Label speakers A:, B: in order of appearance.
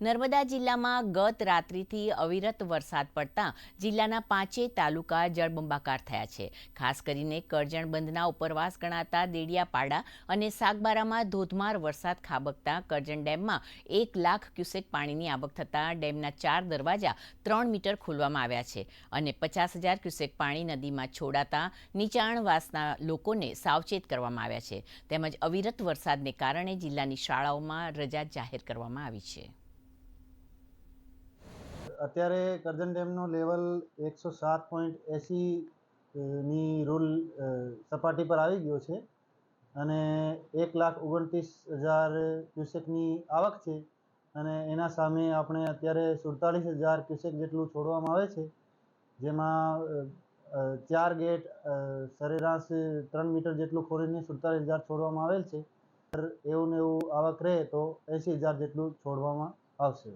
A: નર્મદા જિલ્લામાં ગત રાત્રિથી અવિરત વરસાદ પડતા જિલ્લાના પાંચેય તાલુકા જળબંબાકાર થયા છે. ખાસ કરીને કરજણ બંધના ઉપરવાસ ગણાતા દેડિયાપાડા અને સાગબારામાં ધોધમાર વરસાદ ખાબકતા કરજણ ડેમમાં એક લાખ ક્યુસેક પાણીની આવક થતાં ડેમના ચાર દરવાજા ત્રણ મીટર ખોલવામાં આવ્યા છે અને પચાસ હજાર ક્યુસેક પાણી નદીમાં છોડાતા નીચાણવાસના લોકોને સાવચેત કરવામાં આવ્યા છે. તેમજ અવિરત વરસાદને કારણે જિલ્લાની શાળાઓમાં રજા જાહેર કરવામાં આવી છે.
B: અત્યારે કરજણ ડેમનું લેવલ એકસો સાત પોઈન્ટ એંસી ની રૂલ સપાટી પર આવી ગયો છે અને એક લાખ ઓગણત્રીસ હજાર ક્યુસેકની આવક છે અને એના સામે આપણે અત્યારે સુડતાલીસ હજાર ક્યુસેક જેટલું છોડવામાં આવે છે, જેમાં ચાર ગેટ સરેરાશ ત્રણ મીટર જેટલું ખોરીને સુડતાલીસ હજાર છોડવામાં આવેલ છે. એવું ને એવું આવક રહે તો એંસી હજાર જેટલું છોડવામાં આવશે.